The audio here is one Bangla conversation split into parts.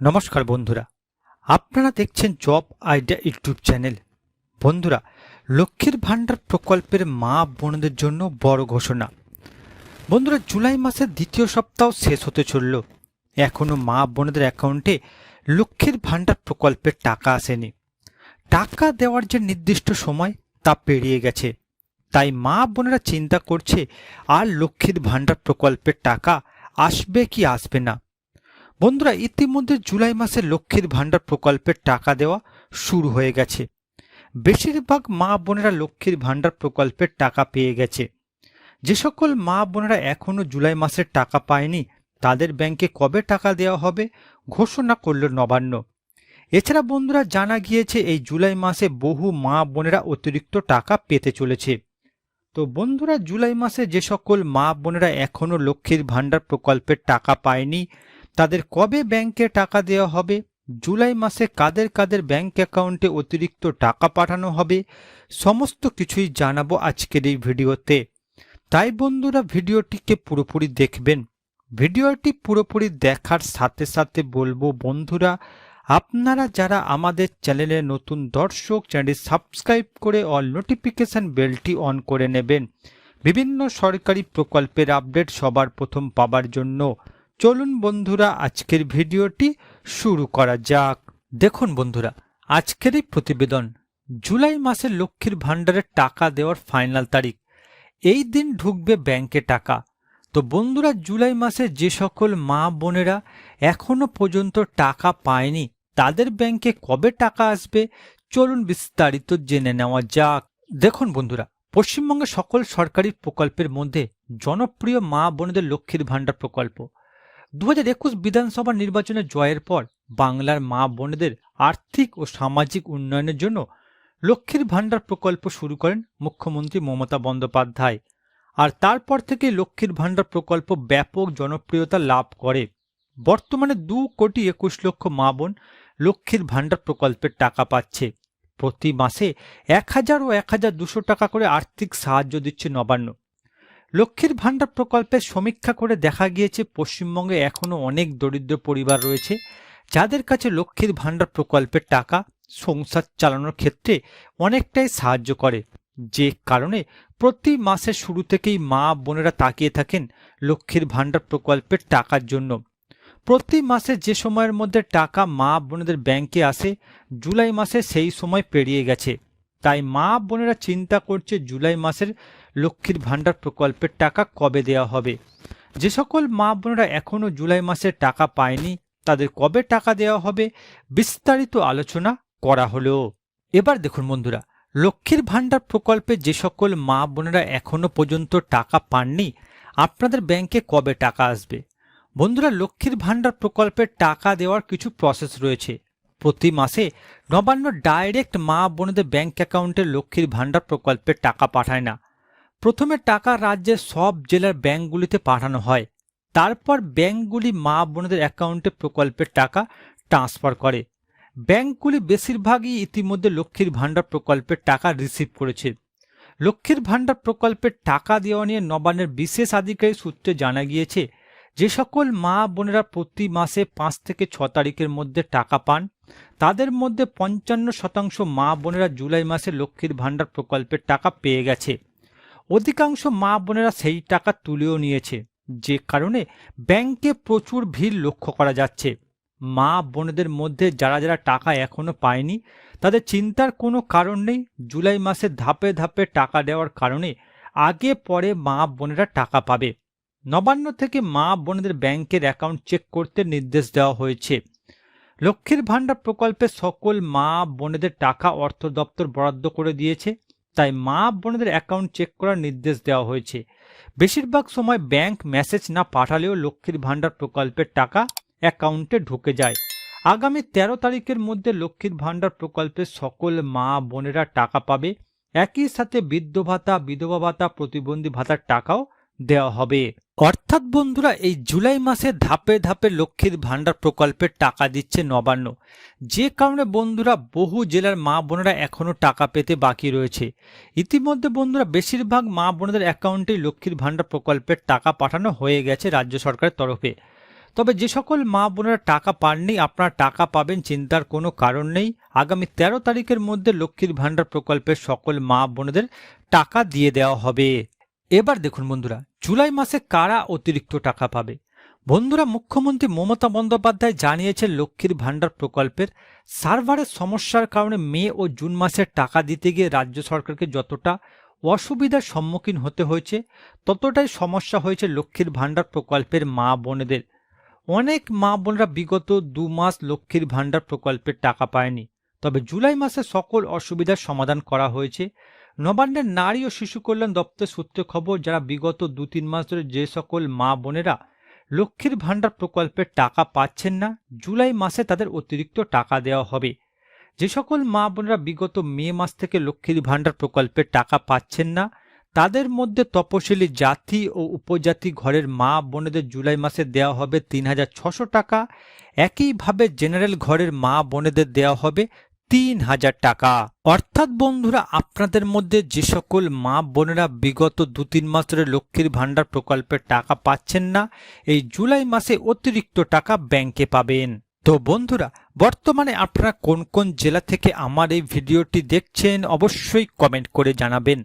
নমস্কার বন্ধুরা। আপনারা দেখছেন জব আইডিয়া ইউটিউব চ্যানেল। বন্ধুরা, লক্ষ্মীর ভাণ্ডার প্রকল্পের মা বোনদের জন্য বড় ঘোষণা। বন্ধুরা, জুলাই মাসের দ্বিতীয় সপ্তাহ শেষ হতে চলল। এখনও মা বোনদের অ্যাকাউন্টে লক্ষ্মীর ভাণ্ডার প্রকল্পের টাকা আসেনি। টাকা দেওয়ার যে নির্দিষ্ট সময় তা পেরিয়ে গেছে। তাই মা বোনেরা চিন্তা করছে, আর লক্ষ্মীর ভাণ্ডার প্রকল্পের টাকা আসবে কি আসবে না। বন্ধুরা, ইতিমধ্যে জুলাই মাসে লক্ষ্মীর ভাণ্ডার প্রকল্পের টাকা দেওয়া শুরু হয়ে গেছে। বেশিরভাগ মা বোনেরা লক্ষ্মীর ভাণ্ডার প্রকল্পের টাকা পেয়ে গেছে। যে সকল মা বোনেরা এখনও জুলাই মাসের টাকা পায়নি, তাদের ব্যাংকে কবে টাকা দেওয়া হবে ঘোষণা করল নবান্ন। এছাড়া বন্ধুরা, জানা গিয়েছে এই জুলাই মাসে বহু মা বোনেরা অতিরিক্ত টাকা পেতে চলেছে। তো বন্ধুরা, জুলাই মাসে যে সকল মা বোনেরা এখনও লক্ষ্মীর ভাণ্ডার প্রকল্পের টাকা পায়নি তাদের কবে ব্যাংকে টাকা দেওয়া হবে? জুলাই মাসে কাদের কাদের ব্যাংক অ্যাকাউন্টে অতিরিক্ত টাকা পাঠানো হবে? সমস্ত কিছুই জানাব আজকের এই ভিডিওতে। তাই বন্ধুরা, ভিডিওটিকে পুরোপুরি দেখবেন। ভিডিওটি পুরোপুরি দেখার সাথে সাথে বলব বন্ধুরা, আপনারা যারা আমাদের চ্যানেলে নতুন দর্শক, চ্যানেলটি সাবস্ক্রাইব করে অল নোটিফিকেশান বেলটি অন করে নেবেন। বিভিন্ন সরকারি প্রকল্পের আপডেট সবার প্রথম পাবার জন্য। চলুন বন্ধুরা, আজকের ভিডিওটি শুরু করা যাক। দেখুন বন্ধুরা, আজকের এই প্রতিবেদন, জুলাই মাসে লক্ষ্মীর ভাণ্ডারের টাকা দেওয়ার ফাইনাল তারিখ। এই দিন ঢুকবে ব্যাংকে টাকা। তো বন্ধুরা, জুলাই মাসে যে সকল মা বোনেরা এখনও পর্যন্ত টাকা পায়নি, তাদের ব্যাংকে কবে টাকা আসবে, চলুন বিস্তারিত জেনে নেওয়া যাক। দেখুন বন্ধুরা, পশ্চিমবঙ্গের সকল সরকারি প্রকল্পের মধ্যে জনপ্রিয় মা বোনেদের লক্ষ্মীর ভাণ্ডার প্রকল্প। দু হাজার একুশ বিধানসভা নির্বাচনে জয়ের পর বাংলার মা বোনেদের আর্থিক ও সামাজিক উন্নয়নের জন্য লক্ষ্মীর ভাণ্ডার প্রকল্প শুরু করেন মুখ্যমন্ত্রী মমতা বন্দ্যোপাধ্যায়। আর তারপর থেকে লক্ষ্মীর ভাণ্ডার প্রকল্প ব্যাপক জনপ্রিয়তা লাভ করে। বর্তমানে দু কোটি একুশ লক্ষ মা বোন লক্ষ্মীর ভাণ্ডার প্রকল্পের টাকা পাচ্ছে। প্রতি মাসে এক হাজার ও এক হাজার দুশো টাকা করে আর্থিক সাহায্য দিচ্ছে নবান্ন। লক্ষ্মীর ভাণ্ডার প্রকল্পের সমীক্ষা করে দেখা গিয়েছে, পশ্চিমবঙ্গে এখনও অনেক দরিদ্র পরিবার রয়েছে, যাদের কাছে লক্ষ্মীর ভাণ্ডার প্রকল্পের টাকা সংসার চালানোর ক্ষেত্রে অনেকটাই সাহায্য করে। যে কারণে প্রতি মাসের শুরু থেকেই মা বোনেরা তাকিয়ে থাকেন লক্ষ্মীর ভাণ্ডার প্রকল্পের টাকার জন্য। প্রতি মাসে যে সময়ের মধ্যে টাকা মা বোনেদের ব্যাংকে আসে, জুলাই মাসে সেই সময় পেরিয়ে গেছে। তাই মা বোনেরা চিন্তা করছে জুলাই মাসের লক্ষ্মীর ভাণ্ডার প্রকল্পের টাকা কবে দেওয়া হবে। যে সকল মা বোনেরা এখনও জুলাই মাসের টাকা পায়নি, তাদের কবে টাকা দেওয়া হবে বিস্তারিত আলোচনা করা হলো। এবার দেখুন বন্ধুরা, লক্ষ্মীর ভাণ্ডার প্রকল্পে যে সকল মা বোনেরা এখনও পর্যন্ত টাকা পাননি, আপনাদের ব্যাংকে কবে টাকা আসবে? বন্ধুরা, লক্ষ্মীর ভাণ্ডার প্রকল্পের টাকা দেওয়ার কিছু প্রসেস রয়েছে। প্রতি মাসে নবান্ন ডাইরেক্ট মা বোনেদের ব্যাংক অ্যাকাউন্টে লক্ষ্মীর ভাণ্ডার প্রকল্পে টাকা পাঠায় না। প্রথমে টাকা রাজ্যের সব জেলার ব্যাংকগুলিতে পাঠানো হয়। তারপর ব্যাংকগুলি মা বোনদের অ্যাকাউন্টে প্রকল্পের টাকা ট্রান্সফার করে। ব্যাংকগুলি বেশিরভাগই ইতিমধ্যে লক্ষ্মীর ভাণ্ডার প্রকল্পের টাকা রিসিভ করেছে। লক্ষ্মীর ভাণ্ডার প্রকল্পের টাকা দেওয়া নিয়ে নবান্নের বিশেষ আধিকারিক সূত্রে জানা গিয়েছে, যে সকল মা বোনেরা প্রতি মাসে পাঁচ থেকে ছ তারিখের মধ্যে টাকা পান তাদের মধ্যে পঞ্চান্ন শতাংশ মা বোনেরা জুলাই মাসে লক্ষ্মীর ভাণ্ডার প্রকল্পের টাকা পেয়ে গেছে। অধিকাংশ মা বোনেরা সেই টাকা তুলেও নিয়েছে। যে কারণে ব্যাংকে প্রচুর ভিড় লক্ষ্য করা যাচ্ছে। মা বোনেদের মধ্যে যারা যারা টাকা এখনও পায়নি, তাদের চিন্তার কোনো কারণ নেই। জুলাই মাসে ধাপে ধাপে টাকা দেওয়ার কারণে আগে পরে মা বোনেরা টাকা পাবে। নবান্ন থেকে মা বোনেদের ব্যাংকের অ্যাকাউন্ট চেক করতে নির্দেশ দেওয়া হয়েছে। লক্ষ্মীর ভাণ্ডার প্রকল্পে সকল মা বোনেদের টাকা অর্থ দপ্তর বরাদ্দ করে দিয়েছে, তাই মা বোনেদের অ্যাকাউন্ট চেক করার নির্দেশ দেওয়া হয়েছে। বেশিরভাগ সময় ব্যাংক মেসেজ না পাঠালেও লক্ষ্মীর ভাণ্ডার প্রকল্পের টাকা অ্যাকাউন্টে ঢুকে যায়। আগামী ১৩ তারিখের মধ্যে লক্ষ্মীর ভাণ্ডার প্রকল্পের সকল মা বোনেরা টাকা পাবে। একই সাথে বৃদ্ধ ভাতা, বিধবা ভাতা, প্রতিবন্ধী ভাতার টাকাও দেওয়া হবে। অর্থাৎ বন্ধুরা, এই জুলাই মাসে ধাপে ধাপে লক্ষ্মীর ভাণ্ডার প্রকল্পের টাকা দিচ্ছে নবান্ন। যে কারণে বন্ধুরা, বহু জেলার মা বোনেরা এখনও টাকা পেতে বাকি রয়েছে। ইতিমধ্যে বন্ধুরা, বেশিরভাগ মা বোনদের অ্যাকাউন্টেই লক্ষ্মীর ভাণ্ডার প্রকল্পের টাকা পাঠানো হয়ে গেছে রাজ্য সরকারের তরফে। তবে যে সকল মা বোনেরা টাকা পাননি, আপনারা টাকা পাবেন চিন্তার কোনো কারণ নেই। আগামী তেরো তারিখের মধ্যে লক্ষ্মীর ভাণ্ডার প্রকল্পের সকল মা বোনেদের টাকা দিয়ে দেওয়া হবে। এবার দেখুন বন্ধুরা, জুলাই মাসে কারা অতিরিক্ত টাকা পাবে? বন্ধুরা, মুখ্যমন্ত্রী মমতা বন্দ্যোপাধ্যায় জানিয়েছেন লক্ষ্মীর ভাণ্ডার প্রকল্পের সার্ভারের সমস্যার কারণে মে ও জুন মাসের টাকা দিতে গিয়ে রাজ্য সরকারকে যতটা অসুবিধার সম্মুখীন হতে হয়েছে, ততটাই সমস্যা হয়েছে লক্ষ্মীর ভাণ্ডার প্রকল্পের মা বোনেদের। অনেক মা বোনরা বিগত দু মাস লক্ষ্মীর ভাণ্ডার প্রকল্পের টাকা পায়নি। তবে জুলাই মাসে সকল অসুবিধার সমাধান করা হয়েছে। নবান্নের নারী ও শিশু কল্যাণ দপ্তর সূত্রে খবর, যারা বিগত দু তিন মাস ধরে যে সকল মা বোনেরা লক্ষ্মীর ভাণ্ডার প্রকল্পের টাকা পাচ্ছেন না, জুলাই মাসে তাদের অতিরিক্ত টাকা দেওয়া হবে। যে সকল মা বোনেরা বিগত মে মাস থেকে লক্ষ্মীর ভাণ্ডার প্রকল্পের টাকা পাচ্ছেন না, তাদের মধ্যে তপশিলি জাতি ও উপজাতি ঘরের মা বোনেদের জুলাই মাসে দেওয়া হবে তিন হাজার ছশো টাকা। একইভাবে জেনারেল ঘরের মা বোনেদের দেওয়া হবে তিন হাজার টাকা। অর্থাৎ বন্ধুরা, আপনাদের মধ্যে যে সকল মা বোনেরা বিগত দু তিন মাস ধরে লক্ষ্মীর ভাণ্ডার প্রকল্পের টাকা পাচ্ছেন না, এই জুলাই মাসে অতিরিক্ত টাকা ব্যাংকে পাবেন। তো বন্ধুরা, বর্তমানে আপনারা কোন কোন জেলা থেকে আমার এই ভিডিওটি দেখছেন অবশ্যই কমেন্ট করে জানাবেন।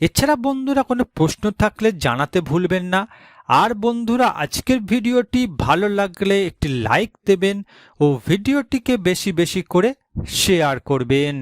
এছাড়া বন্ধুরা, কোনো প্রশ্ন থাকলে জানাতে ভুলবেন না। আর বন্ধুরা, আজকের ভিডিওটি ভালো লাগলে একটি লাইক দেবেন ও ভিডিওটিকে বেশি বেশি করে শেয়ার করবেন